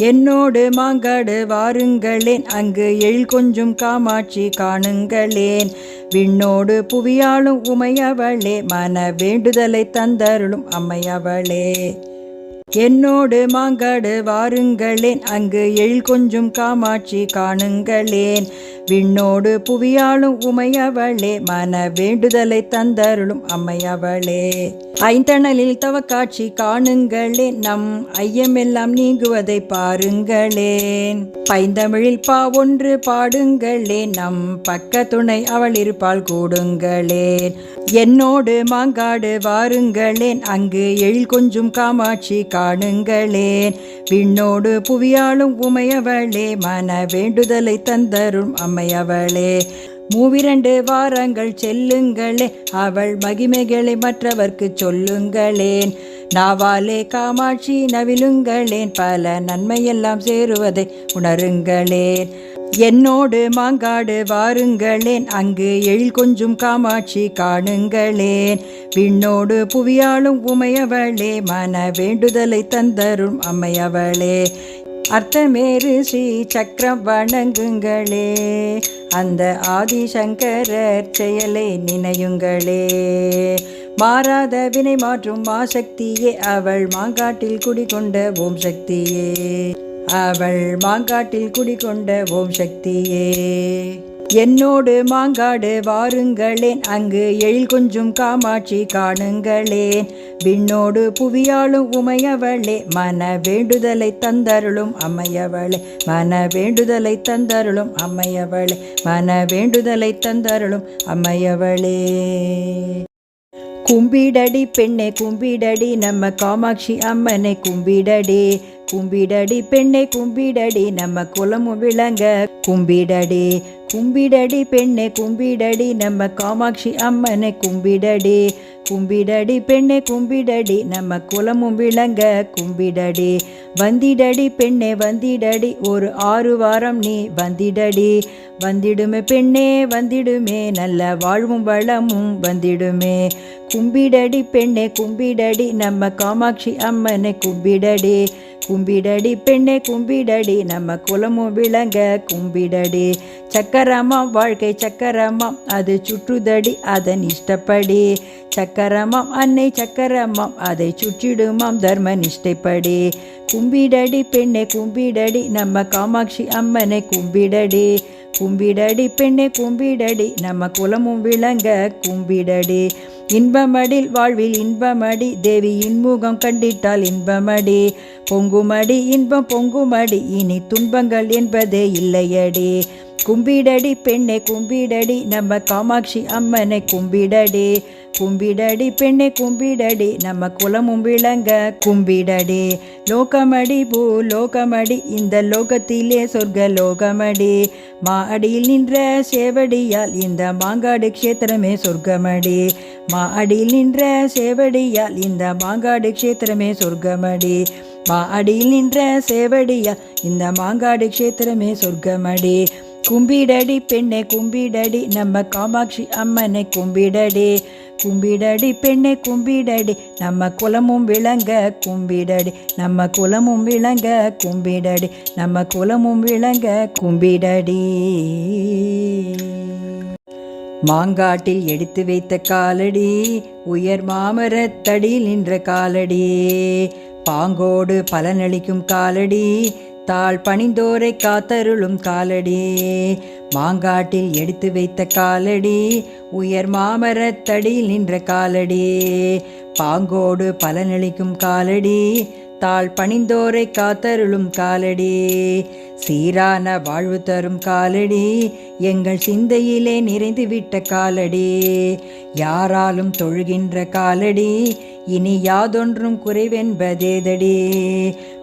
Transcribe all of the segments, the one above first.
என்னோடு மாங்காடு வாருங்களேன். அங்கு எழில் கொஞ்சம் காமாட்சி காணுங்களேன். விண்ணோடு புவியாளும் உமையவளே மன வேண்டுதலை தந்தருளும் அம்மையவளே. என்னோடு மாங்காடு வாருங்களேன். அங்கு எழில் கொஞ்சம் காமாட்சி காணுங்களேன். விண்ணோடு புவியாளும் உமையவளே மன வேண்டுதலை தந்தருளும் அம்மையவளே. ஐந்தணலில் தவ காட்சி காணுங்களேன் நம் ஐயமெல்லாம் நீங்குவதை பாருங்களேன். பைந்தமிழில் பா ஒன்று பாடுங்களேன் நம் பக்க துணை அவள் இருப்பால் கூடுங்களேன். என்னோடு மாங்காடு வாருங்களேன் அங்கு எழில் கொஞ்சம் காமாட்சி காணுங்களேன். விண்ணோடு புவியாளும் உமையவளே மன வேண்டுதலை தந்தரும் அம்மையவளே. மூவிரண்டு வாரங்கள் செல்லுங்களே. அவள் மகிமைகளை மற்றவர்க்கு சொல்லுங்களேன். நாவாலே காமாட்சி நவிலுங்களேன். பல நன்மையெல்லாம் சேருவதை உணருங்களேன். என்னோடு மாங்காடு வாருங்களேன். அங்கு எழில் கொஞ்சம் காமாட்சி காணுங்களேன். விண்ணோடு புவியாளும் உமையவளே. மன வேண்டுதலை தந்தரும் அம்மையவளே. அர்த்தமேறு ஸ்ரீ சக்கரம் வணங்குங்களே. அந்த ஆதிசங்கரர் செயலை நினையுங்களே. மாறாத வினை மாற்றும் மாசக்தியே அவள் மாங்காட்டில் குடிகொண்ட ஓம் சக்தியே. அவள் மாங்காட்டில் குடிகொண்ட ஓம் சக்தியே. என்னோடு மாங்காடு வாருங்களேன். அங்கு எழில் கொஞ்சம் காமாட்சி காணுங்களேன். விண்ணோடு புவியாளும் உமையவளே மன வேண்டுதலை தந்தருளும் அம்மையவளே. மன வேண்டுதலை தந்தருளும் அம்மையவளே மன வேண்டுதலை தந்தருளும் அம்மையவளே. கும்பிடடி பெண்ணே கும்பிடடி நம்ம காமாட்சி அம்மனை கும்பிடடி. கும்பிடடி பெண்ணே கும்பிடடி. நம்ம குலமும் விளங்க. கும்பிடடி கும்பிடடி பெண்ணே கும்பிடடி. நம்ம காமாட்சி அம்மனை கும்பிடடி. கும்பிடடி பெண்ணே கும்பிடடி. நம்ம குலமும் விளங்க. கும்பிடடி வந்திடடி பெண்ணே வந்திடடி. ஒரு ஆறு வாரம் நீ வந்திடடி. வந்திடுமே பெண்ணே வந்திடுமே. நல்ல வாழ்வும் வளமும் வந்திடுமே. கும்பிடடி பெண்ணே கும்பிடடி. நம்ம காமாட்சி அம்மனை கும்பிடடி. கும்பிடடி பெண்ணே கும்பிடடி. நம்ம குலமும் விளங்க கும்பிடடி. சக்கரமாம் வாழ்க்கை சக்கரமாம் அது சுற்றுதடி அதன் இஷ்டப்படி. சக்கரமாம் அன்னை சக்கரமாம் அதை சுற்றிடுமாம் தர்ம நிஷ்டைப்படி. கும்பிடடி பெண்ணே கும்பிடடி. நம்ம காமாட்சி அம்மனை கும்பிடடி. கும்பிடடி பெண்ணே கும்பிடடி. நம்ம குலமும் விளங்க கும்பிடடி. இன்பமடில் வாழ்வில் இன்பமடி. தேவி இன்முகம் கண்டிட்டால் இன்பமடி. பொங்குமடி இன்பம் பொங்குமடி. இனி துன்பங்கள் என்பதே இல்லையடி. கும்பிடடி பெண்ணே கும்பிடடி. நம்ம காமாட்சி அம்மனை கும்பிடடி. கும்பிடடி பெண்ணே கும்பிடடி. நம்ம குலமும் விளங்க கும்பிடடி. லோகமடி பூ லோகமடி. இந்த லோகத்திலே சொர்க்க லோகமடி. மா அடியில் நின்ற சேவடியால் இந்த மாங்காடு க்ஷேத்திரமே சொர்க்கமடி. மா அடியில் நின்ற சேவடியால் இந்த மாங்காடு க்ஷேத்திரமே சொர்க்கமடி. மா அடியில் நின்ற சேவடியால் இந்த மாங்காடு க்ஷேத்திரமே சொர்க்கமடி. கும்பிடடி பெண்ணை கும்பிடடி. நம்ம காமாட்சி அம்மனை கும்பிடடி. கும்பிடடி பெண்ணை கும்பிடடி. நம்ம குலமும் விளங்க கும்பிடடி. நம்ம குலமும் விளங்க கும்பிடடி. நம்ம குலமும் விளங்க கும்பிடடி. மாங்காட்டில் எடுத்து வைத்த காலடி உயர் மாமரத்தடியில் நின்ற காலடி. பாங்கோடு பலனளிக்கும் காலடி தாழ் பணிந்தோரை காத்தருளும் காலடி. மாங்காட்டில் எடுத்து வைத்த காலடி. உயர் மாமரத்தடியில் நின்ற காலடி. பாங்கோடு பலனளிக்கும் காலடி. தாழ் பணிந்தோரை காத்தருளும் காலடி. சீரான வாழ்வு தரும் காலடி. எங்கள் சிந்தையிலே நிறைந்துவிட்ட காலடி. யாராலும் தொழுகின்ற காலடி. இனி யாதொன்றும் குறைவென்பதேதடி.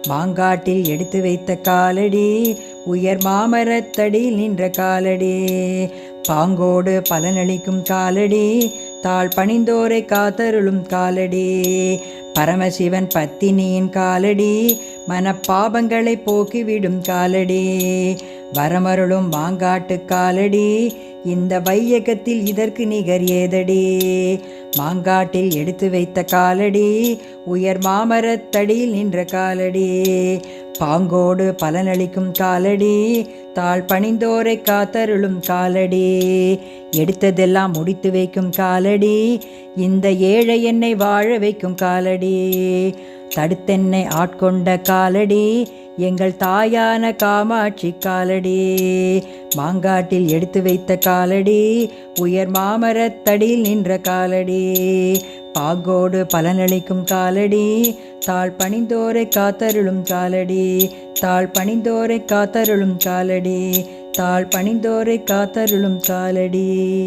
மாங்காட்டில் எடுத்து வைத்த காலடி. உயர் மாமரத்தடி நின்ற காலடி. பாங்கோடு பலனளிக்கும் காலடி. தாழ் பணிந்தோரை காத்தருளும் காலடி. பரமசிவன் பத்தினியின் காலடி மனப்பாபங்களை போக்கிவிடும் காலடி. வரமருளும் மாங்காட்டு காலடி இந்த வையகத்தில் இதற்கு நிகர் ஏதடி. மாங்காட்டில் எடுத்து வைத்த காலடி உயர் மாமரத்தடியில் நின்ற காலடி. பாங்கோடு பலனளிக்கும் காலடி தாழ் பணிந்தோரை காத்தருளும் காலடி. எடுத்ததெல்லாம் முடித்து வைக்கும் காலடி இந்த ஏழை என்னை வாழ வைக்கும் காலடி. தடுத்தென்னை ஆட்கொண்ட காலடி எங்கள் தாயான காமாட்சி காலடி. மாங்காட்டில் எடுத்து வைத்த காலடி உயர் மாமரத்தடியில் நின்ற காலடி. பாங்கோடு பலனளிக்கும் காலடி. தாழ் பணிந்தோரை காத்தருளும் காலடி. தாழ் பணிந்தோரை காத்தருளும் காலடி. தாழ் பணிந்தோரை காத்தருளும் காலடி.